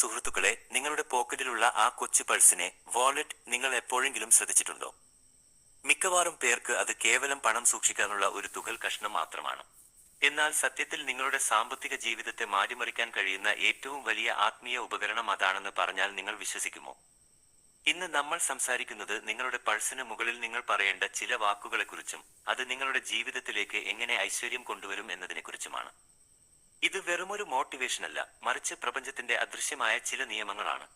സുഹൃത്തുക്കളെ നിങ്ങളുടെ പോക്കറ്റിലുള്ള ആ കൊച്ചു പഴ്സിനെ വാലറ്റ് നിങ്ങൾ എപ്പോഴെങ്കിലും ശ്രദ്ധിച്ചിട്ടുണ്ടോ? മിക്കവാറും പേർക്ക് അത് കേവലം പണം സൂക്ഷിക്കാനുള്ള ഒരു തുകൽ കഷ്ണം മാത്രമാണ്. എന്നാൽ സത്യത്തിൽ നിങ്ങളുടെ സാമ്പത്തിക ജീവിതത്തെ മാറ്റിമറിക്കാൻ കഴിയുന്ന ഏറ്റവും വലിയ ആത്മീയ ഉപകരണം അതാണെന്ന് പറഞ്ഞാൽ നിങ്ങൾ വിശ്വസിക്കുമോ? ഇന്ന് നമ്മൾ സംസാരിക്കുന്നത് നിങ്ങളുടെ പഴ്സിന് മുകളിൽ നിങ്ങൾ പറയേണ്ട ചില വാക്കുകളെക്കുറിച്ചും അത് നിങ്ങളുടെ ജീവിതത്തിലേക്ക് എങ്ങനെ ഐശ്വര്യം കൊണ്ടുവരും എന്നതിനെക്കുറിച്ചുമാണ്. ഇത് വെറുമൊരു മോട്ടിവേഷൻ അല്ല. മറിച്ച് പ്രപഞ്ചത്തിന്റെ അദൃശ്യമായ ചില നിയമങ്ങളാണ്.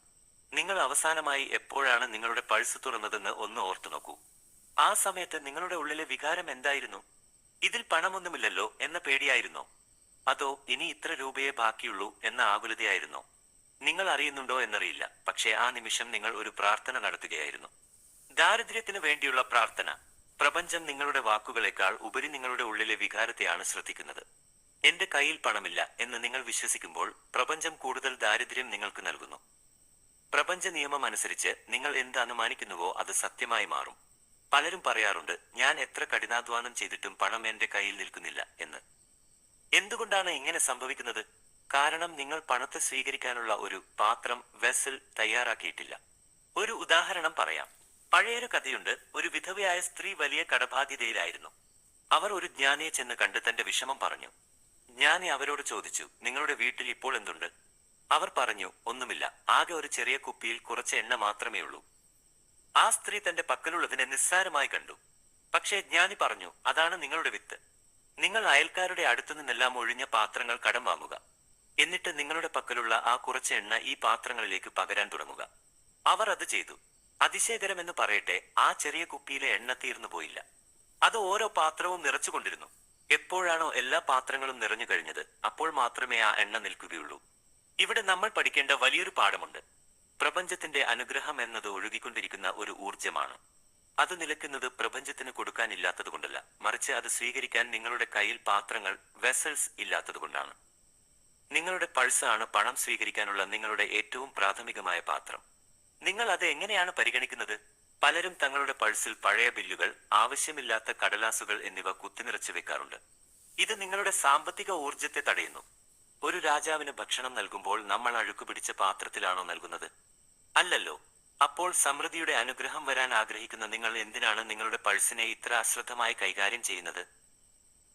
നിങ്ങൾ അവസാനമായി എപ്പോഴാണ് നിങ്ങളുടെ പൾസ് തുറന്നതെന്ന് ഒന്ന് ഓർത്തു നോക്കൂ. ആ സമയത്ത് നിങ്ങളുടെ ഉള്ളിലെ വികാരം എന്തായിരുന്നു? ഇതിൽ പണമൊന്നുമില്ലല്ലോ എന്ന പേടിയായിരുന്നോ? അതോ ഇനി ഇത്ര രൂപയെ ബാക്കിയുള്ളൂ എന്ന ആകുലതയായിരുന്നോ? നിങ്ങൾ അറിയുന്നുണ്ടോ എന്നറിയില്ല. പക്ഷേ ആ നിമിഷം നിങ്ങൾ ഒരു പ്രാർത്ഥന നടത്തുകയായിരുന്നു. ദാരിദ്ര്യത്തിന് വേണ്ടിയുള്ള പ്രാർത്ഥന. പ്രപഞ്ചം നിങ്ങളുടെ വാക്കുകളെക്കാൾ ഉപരി നിങ്ങളുടെ ഉള്ളിലെ വികാരത്തെയാണ് ശ്രദ്ധിക്കുന്നത്. എന്റെ കയ്യിൽ പണമില്ല എന്ന് നിങ്ങൾ വിശ്വസിക്കുമ്പോൾ പ്രപഞ്ചം കൂടുതൽ ദാരിദ്ര്യം നിങ്ങൾക്ക് നൽകുന്നു. പ്രപഞ്ച നിയമം അനുസരിച്ച് നിങ്ങൾ എന്ത് അനുമാനിക്കുന്നുവോ അത് സത്യമായി മാറും. പലരും പറയാറുണ്ട് ഞാൻ എത്ര കഠിനാധ്വാനം ചെയ്തിട്ടും പണം എന്റെ കയ്യിൽ നിൽക്കുന്നില്ല എന്ന്. എന്തുകൊണ്ടാണ് ഇങ്ങനെ സംഭവിക്കുന്നത്? കാരണം നിങ്ങൾ പണത്തെ സ്വീകരിക്കാനുള്ള ഒരു പാത്രം വെസൽ തയ്യാറാക്കിയിട്ടില്ല. ഒരു ഉദാഹരണം പറയാം. പഴയൊരു കഥയുണ്ട് ഒരു വിധവയായ സ്ത്രീ വലിയ കടബാധ്യതയിലായിരുന്നു. അവർ ഒരു ജ്ഞാനിയെ ചെന്ന് കണ്ട് തന്റെ വിഷമം പറഞ്ഞു. ജ്ഞാനി അവരോട് ചോദിച്ചു നിങ്ങളുടെ വീട്ടിൽ ഇപ്പോൾ എന്തുണ്ട്? അവർ പറഞ്ഞു ഒന്നുമില്ല. ആകെ ഒരു ചെറിയ കുപ്പിയിൽ കുറച്ച് എണ്ണ മാത്രമേ ഉള്ളൂ. ആ സ്ത്രീ തന്റെ പക്കലുള്ളതിനെ നിസ്സാരമായി കണ്ടു. പക്ഷേ ജ്ഞാനി പറഞ്ഞു അതാണ് നിങ്ങളുടെ വിത്ത്. നിങ്ങൾ അയൽക്കാരുടെ അടുത്തു നിന്നെല്ലാം ഒഴിഞ്ഞ പാത്രങ്ങൾ കടം വാങ്ങുക. എന്നിട്ട് നിങ്ങളുടെ പക്കലുള്ള ആ കുറച്ച് എണ്ണ ഈ പാത്രങ്ങളിലേക്ക് പകരാൻ തുടങ്ങുക. അവർ അത് ചെയ്തു. അതിശയകരമെന്ന് പറയട്ടെ ആ ചെറിയ കുപ്പിയിലെ എണ്ണ തീർന്നു പോയില്ല അത് ഓരോ പാത്രവും നിറച്ചുകൊണ്ടിരുന്നു. എപ്പോഴാണോ എല്ലാ പാത്രങ്ങളും നിറഞ്ഞു കഴിഞ്ഞത് അപ്പോൾ മാത്രമേ ആ എണ്ണ നിൽക്കുകയുള്ളൂ. ഇവിടെ നമ്മൾ പഠിക്കേണ്ട വലിയൊരു പാഠമുണ്ട്. പ്രപഞ്ചത്തിന്റെ അനുഗ്രഹം എന്നത് ഒഴുകിക്കൊണ്ടിരിക്കുന്ന ഒരു ഊർജമാണ് അത് നിലയ്ക്കുന്നത് പ്രപഞ്ചത്തിന് കൊടുക്കാനില്ലാത്തതുകൊണ്ടല്ല മറിച്ച് അത് സ്വീകരിക്കാൻ നിങ്ങളുടെ കയ്യിൽ പാത്രങ്ങൾ വെസൽസ് ഇല്ലാത്തതുകൊണ്ടാണ് നിങ്ങളുടെ പൾസാണ് പണം സ്വീകരിക്കാനുള്ള നിങ്ങളുടെ ഏറ്റവും പ്രാഥമികമായ പാത്രം. നിങ്ങൾ അത് എങ്ങനെയാണ് പരിഗണിക്കുന്നത്? പലരും തങ്ങളുടെ പൾസിൽ പഴയ ബില്ലുകൾ ആവശ്യമില്ലാത്ത കടലാസുകൾ എന്നിവ കുത്തിനിറച്ചു വെക്കാറുണ്ട്. ഇത് നിങ്ങളുടെ സാമ്പത്തിക ഊർജത്തെ തടയുന്നു. ഒരു രാജാവിന് ഭക്ഷണം നൽകുമ്പോൾ നമ്മൾ അഴുക്ക് പിടിച്ച പാത്രത്തിലാണോ നൽകുന്നത്? അല്ലല്ലോ. അപ്പോൾ സമൃദ്ധിയുടെ അനുഗ്രഹം വരാൻ ആഗ്രഹിക്കുന്ന നിങ്ങൾ എന്തിനാണ് നിങ്ങളുടെ പൾസിനെ ഇത്ര അശ്രദ്ധമായി കൈകാര്യം ചെയ്യുന്നത്?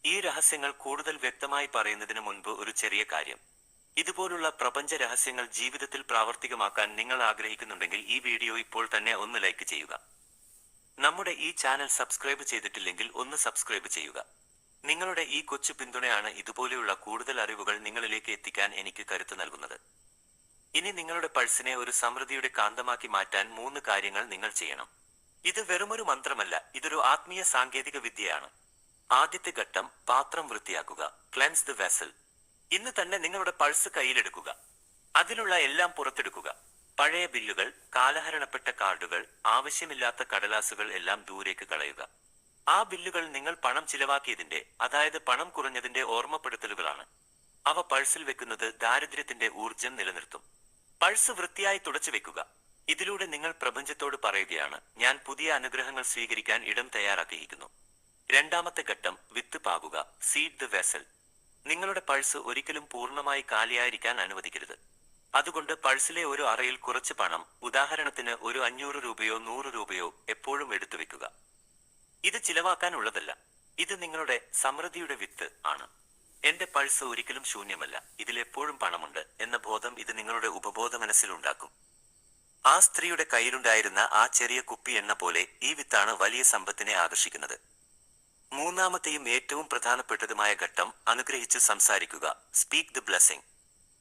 ഈ രഹസ്യങ്ങൾ കൂടുതൽ വ്യക്തമായി പറയുന്നതിന് മുൻപ് ഒരു ചെറിയ കാര്യം. ഇതുപോലുള്ള പ്രപഞ്ച രഹസ്യങ്ങൾ ജീവിതത്തിൽ പ്രാവർത്തികമാക്കാൻ നിങ്ങൾ ആഗ്രഹിക്കുന്നുണ്ടെങ്കിൽ ഈ വീഡിയോ ഇപ്പോൾ തന്നെ ഒന്ന് ലൈക്ക് ചെയ്യുക. നമ്മുടെ ഈ ചാനൽ സബ്സ്ക്രൈബ് ചെയ്തിട്ടില്ലെങ്കിൽ ഒന്ന് സബ്സ്ക്രൈബ് ചെയ്യുക. നിങ്ങളുടെ ഈ കൊച്ചു പിന്തുണയാണ് ഇതുപോലെയുള്ള കൂടുതൽ അറിവുകൾ നിങ്ങളിലേക്ക് എത്തിക്കാൻ എനിക്ക് കരുത്ത് നൽകുന്നത്. ഇനി നിങ്ങളുടെ പൾസിനെ ഒരു സമൃദ്ധിയുടെ കാന്തമാക്കി മാറ്റാൻ മൂന്ന് കാര്യങ്ങൾ നിങ്ങൾ ചെയ്യണം. ഇത് വെറുമൊരു മന്ത്രമല്ല ഇതൊരു ആത്മീയ സാങ്കേതിക വിദ്യയാണ്. ആദ്യത്തെ ഘട്ടം പാത്രം വൃത്തിയാക്കുക ക്ലെൻസ് ദ വെസൽ. ഇന്ന് തന്നെ നിങ്ങളുടെ പഴ്സ് കയ്യിലെടുക്കുക. അതിലുള്ള എല്ലാം പുറത്തെടുക്കുക. പഴയ ബില്ലുകൾ കാലഹരണപ്പെട്ട കാർഡുകൾ ആവശ്യമില്ലാത്ത കടലാസുകൾ എല്ലാം ദൂരേക്ക് കളയുക. ആ ബില്ലുകൾ നിങ്ങൾ പണം ചിലവാക്കിയതിന്റെ അതായത് പണം കുറഞ്ഞതിന്റെ ഓർമ്മപ്പെടുത്തലുകളാണ്. അവ പഴ്സിൽ വെക്കുന്നത് ദാരിദ്ര്യത്തിന്റെ ഊർജം നിലനിർത്തും. പഴ്സ് വൃത്തിയായി തുടച്ചു വെക്കുക. ഇതിലൂടെ നിങ്ങൾ പ്രപഞ്ചത്തോട് പറയുകയാണ് ഞാൻ പുതിയ അനുഗ്രഹങ്ങൾ സ്വീകരിക്കാൻ ഇടം തയ്യാറാക്കിയിരിക്കുന്നു. രണ്ടാമത്തെ ഘട്ടം വിത്ത് പാകുക സീഡ് ദ വെസൽ. നിങ്ങളുടെ പൾസ് ഒരിക്കലും പൂർണമായി കാലിയായിരിക്കാൻ അനുവദിക്കരുത്. അതുകൊണ്ട് പൾസിലെ ഒരു അറയിൽ കുറച്ച് പണം ഉദാഹരണത്തിന് ഒരു അഞ്ഞൂറ് രൂപയോ നൂറ് രൂപയോ എപ്പോഴും എടുത്തു വെക്കുക. ഇത് ചിലവാക്കാനുള്ളതല്ല. ഇത് നിങ്ങളുടെ സമൃദ്ധിയുടെ വിത്ത് ആണ്. എന്റെ പൾസ് ഒരിക്കലും ശൂന്യമല്ല. ഇതിലെപ്പോഴും പണമുണ്ട് എന്ന ബോധം ഇത് നിങ്ങളുടെ ഉപബോധ മനസ്സിലുണ്ടാക്കും ആ സ്ത്രീയുടെ കയ്യിലുണ്ടായിരുന്ന ആ ചെറിയ കുപ്പി എണ്ണ പോലെ ഈ വിത്താണ് വലിയ സമ്പത്തിനെ ആകർഷിക്കുന്നത്. മൂന്നാമത്തെയും ഏറ്റവും പ്രധാനപ്പെട്ടതുമായ ഘട്ടം അനുഗ്രഹിച്ച് സംസാരിക്കുക. സ്പീക്ക് ദി ബ്ലെസ്സിംഗ്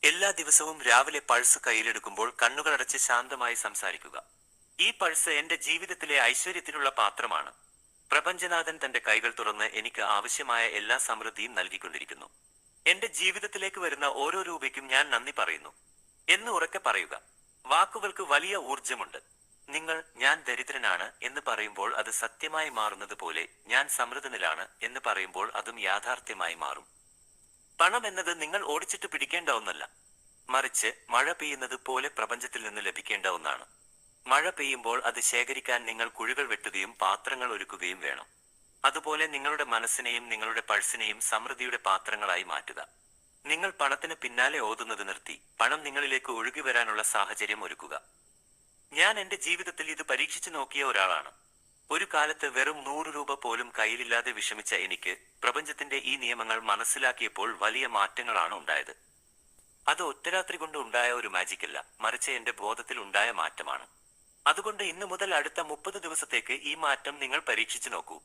എല്ലാ ദിവസവും രാവിലെ പൾസ് കയ്യിലെടുക്കുമ്പോൾ കണ്ണുകളടച്ച് ശാന്തമായി സംസാരിക്കുക. ഈ പൾസ് എന്റെ ജീവിതത്തിലെ ഐശ്വര്യത്തിനുള്ള പാത്രമാണ്. പ്രപഞ്ചനാഥൻ തന്റെ കൈകൾ തുറന്ന് എനിക്ക് ആവശ്യമായ എല്ലാ സമൃദ്ധിയും നൽകിക്കൊണ്ടിരിക്കുന്നു. എന്റെ ജീവിതത്തിലേക്ക് വരുന്ന ഓരോ രൂപയ്ക്കും ഞാൻ നന്ദി പറയുന്നു. എന്ന് ഉറക്കെ പറയുക. വാക്കുകൾക്ക് വലിയ ഊർജമുണ്ട് നിങ്ങൾ ഞാൻ ദരിദ്രനാണ് എന്ന് പറയുമ്പോൾ അത് സത്യമായി മാറുന്നത് പോലെ ഞാൻ സമൃദ്ധനിലാണ് എന്ന് പറയുമ്പോൾ അതും യാഥാർത്ഥ്യമായി മാറും. പണം എന്നത് നിങ്ങൾ ഓടിച്ചിട്ട് പിടിക്കേണ്ട ഒന്നല്ല. മറിച്ച് മഴ പെയ്യുന്നത് പോലെ പ്രപഞ്ചത്തിൽ നിന്ന് ലഭിക്കേണ്ട ഒന്നാണ്. മഴ പെയ്യുമ്പോൾ അത് ശേഖരിക്കാൻ നിങ്ങൾ കുഴികൾ വെട്ടുകയും പാത്രങ്ങൾ ഒരുക്കുകയും വേണം. അതുപോലെ നിങ്ങളുടെ മനസ്സിനെയും നിങ്ങളുടെ പൾസിനെയും സമൃദ്ധിയുടെ പാത്രങ്ങളായി മാറ്റുക. നിങ്ങൾ പണത്തിന് പിന്നാലെ ഓതുന്നത് നിർത്തി. പണം നിങ്ങളിലേക്ക് ഒഴുകി വരാനുള്ള സാഹചര്യം ഒരുക്കുക. ഞാൻ എന്റെ ജീവിതത്തിൽ ഇത് പരീക്ഷിച്ചു നോക്കിയ ഒരാളാണ്. ഒരു കാലത്ത് വെറും നൂറ് രൂപ പോലും കയ്യിലില്ലാതെ വിഷമിച്ച എനിക്ക് പ്രപഞ്ചത്തിന്റെ ഈ നിയമങ്ങൾ മനസ്സിലാക്കിയപ്പോൾ വലിയ മാറ്റങ്ങളാണ് ഉണ്ടായത്. അത് ഒറ്റരാത്രി കൊണ്ട് ഉണ്ടായ ഒരു മാജിക്കല്ല മറിച്ച് എന്റെ ബോധത്തിൽ ഉണ്ടായ മാറ്റമാണ്. അതുകൊണ്ട് ഇന്ന് മുതൽ അടുത്ത മുപ്പത് ദിവസത്തേക്ക് ഈ മാറ്റം നിങ്ങൾ പരീക്ഷിച്ചു നോക്കൂ.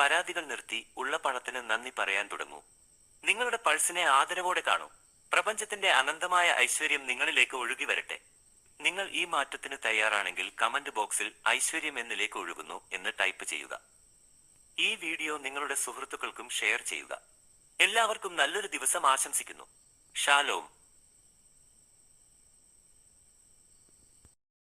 പരാതികൾ നിർത്തി ഉള്ള പണത്തിന് നന്ദി പറയാൻ തുടങ്ങൂ. നിങ്ങളുടെ പൾസിനെ ആദരവോടെ കാണൂ. പ്രപഞ്ചത്തിന്റെ അനന്തമായ ഐശ്വര്യം നിങ്ങളിലേക്ക് ഒഴുകി വരട്ടെ. നിങ്ങൾ ഈ മാറ്റത്തിന് തയ്യാറാണെങ്കിൽ കമന്റ് ബോക്സിൽ ഐശ്വര്യം എന്നിലേക്ക് ഒഴുകുന്നു എന്ന് ടൈപ്പ് ചെയ്യുക. ഈ വീഡിയോ നിങ്ങളുടെ സുഹൃത്തുക്കൾക്കും ഷെയർ ചെയ്യുക. എല്ലാവർക്കും നല്ലൊരു ദിവസം ആശംസിക്കുന്നു. ഷാലോം.